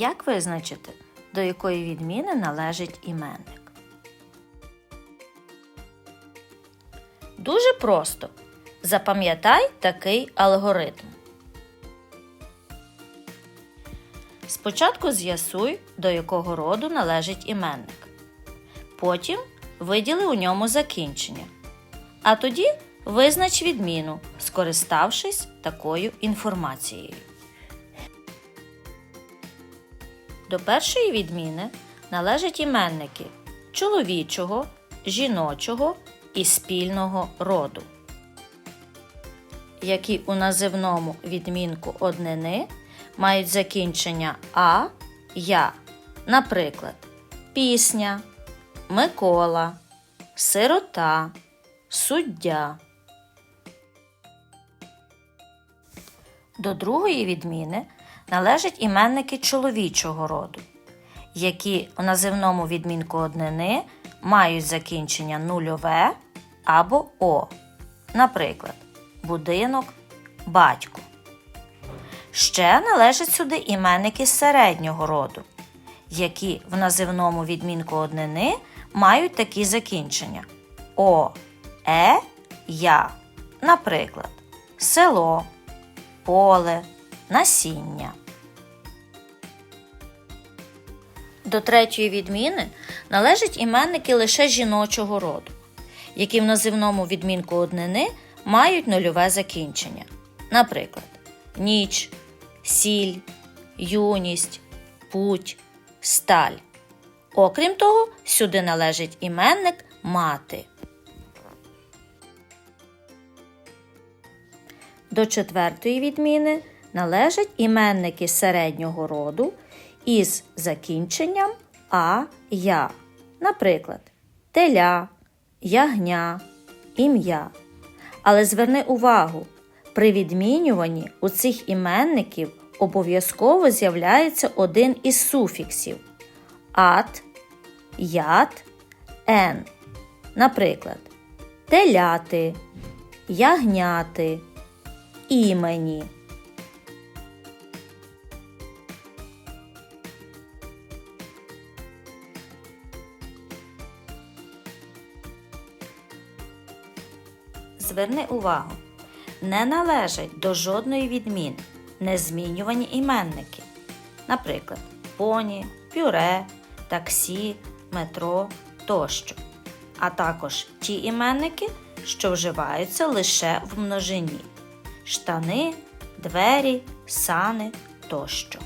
Як визначити, до якої відміни належить іменник? Дуже просто. Запам'ятай такий алгоритм. Спочатку з'ясуй, до якого роду належить іменник. Потім виділи у ньому закінчення. А тоді визнач відміну, скориставшись такою інформацією. До першої відміни належать іменники чоловічого, жіночого і спільного роду, які у називному відмінку однини мають закінчення а, я, наприклад, пісня, Микола, сирота, суддя. До другої відміни належать іменники чоловічого роду, які у називному відмінку однини мають закінчення нульове або о. Наприклад, будинок, батько. Ще належать сюди іменники середнього роду, які в називному відмінку однини мають такі закінчення о, е, я. Наприклад, село, поле, насіння. До третьої відміни належать іменники лише жіночого роду, які в називному відмінку однини мають нульове закінчення. Наприклад, ніч, сіль, юність, путь, сталь. Окрім того, сюди належить іменник мати. До четвертої відміни належать іменники середнього роду із закінченням а я. Наприклад, теля, ягня, ім'я. Але зверни увагу, при відмінюванні у цих іменників обов'язково з'являється один із суфіксів ат, ят, ен. Наприклад, теляти, ягняти, імені. Зверни увагу, не належать до жодної відміни незмінювані іменники, наприклад, поні, пюре, таксі, метро тощо, а також ті іменники, що вживаються лише в множині. Штани, двері, сани тощо.